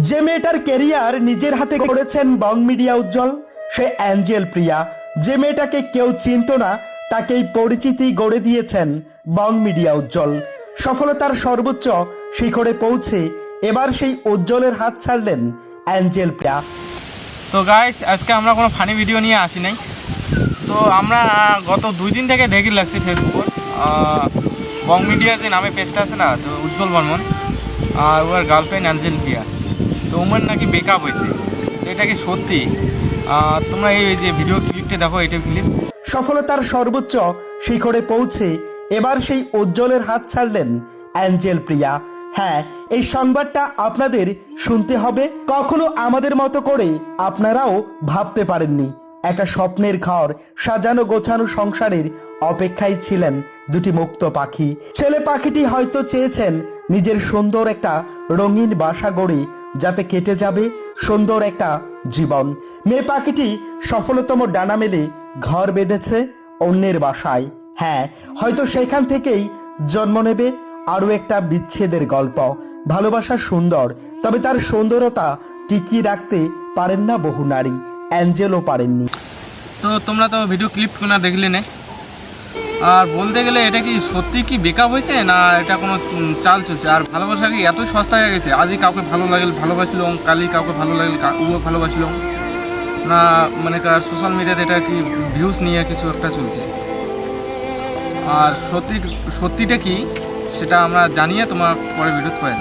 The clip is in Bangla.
যে মেয়েটার কেরিয়ার নিজের হাতে করেছেন বং মিডিয়া উজ্জ্বল, সে অ্যাঞ্জেল প্রিয়া। যে মেয়েটাকে কেউ চিনত না, তাকেই পরিচিতি গড়ে দিয়েছেন বং মিডিয়া উজ্জ্বল। সফলতার সর্বোচ্চ শিখরে পৌঁছে এবার সেই উজ্জ্বলের হাত ছাড়লেন অ্যাঞ্জেল প্রিয়া। তো গাইস আজকে আমরা কোনো ফানি ভিডিও নিয়ে আসি নাই। তো আমরা গত দুই দিন থেকে দেখি লাগছি ফেসবুক বং মিডিয়া যে নামে পেজটা আছে না, তো উজ্জ্বল বর্মন, আর ওর গার্লফ্রেন্ড অ্যাঞ্জেল পিয়া তো ওমার নাকি বেকআপ হয়েছে? এটা কি সত্যি? তোমরা এই যে ভিডিও ক্লিপটা দেখো, এটা ক্লিপ সফলতার সর্বোচ্চ শিখরে পৌঁছে এবার সেই উজ্জ্বলের হাত ছাড়লেন অ্যাঞ্জেল প্রিয়া। হ্যাঁ এই সংবাদটা আপনাদের শুনতে হবে। কখনো আমাদের মতো করে আপনারাও ভাবতে পারেননি। একটা স্বপ্নের ঘর সাজানো গোছানো সংসারের অপেক্ষায় ছিলেন দুটি মুক্ত পাখি। ছেলে পাখিটি হয়তো চেয়েছেন নিজের সুন্দর একটা রঙিন বাসা গড়ে যাতে কেটে যাবে সুন্দর একটা জীবন। মেয়ে পাখিটি সফলতম ডানা মেলে ঘর বেঁধেছে অন্যের বাসায়। হ্যাঁ হয়তো সেখান থেকেই জন্ম নেবে আরও একটা বিচ্ছেদের গল্প। ভালোবাসা সুন্দর, তবে তার সুন্দরতা টিকিয়ে রাখতে পারেন না বহু নারী। অ্যাঞ্জেলও পারেননি। তো তোমরা তো ভিডিও ক্লিপ না দেখলে নে। আর বলতে গেলে এটা কি সত্যি কি বেকআপ হয়েছে? না এটা কোনো চাল চলছে? আর ভালোবাসা কি এত সস্তা হয়ে গেছে? আজই কাউকে ভালো লাগল ভালোবাসিল কালই কাউকে ভালো লাগল কাউকে ভালোবাসিল না মানে সোশ্যাল মিডিয়াতে এটা কি ভিউজ নিয়ে কিছু একটা চলছে। আর সত্যি, সত্যিটা কি সেটা আমরা জানিয়ে তোমার পরে বিরোধ করে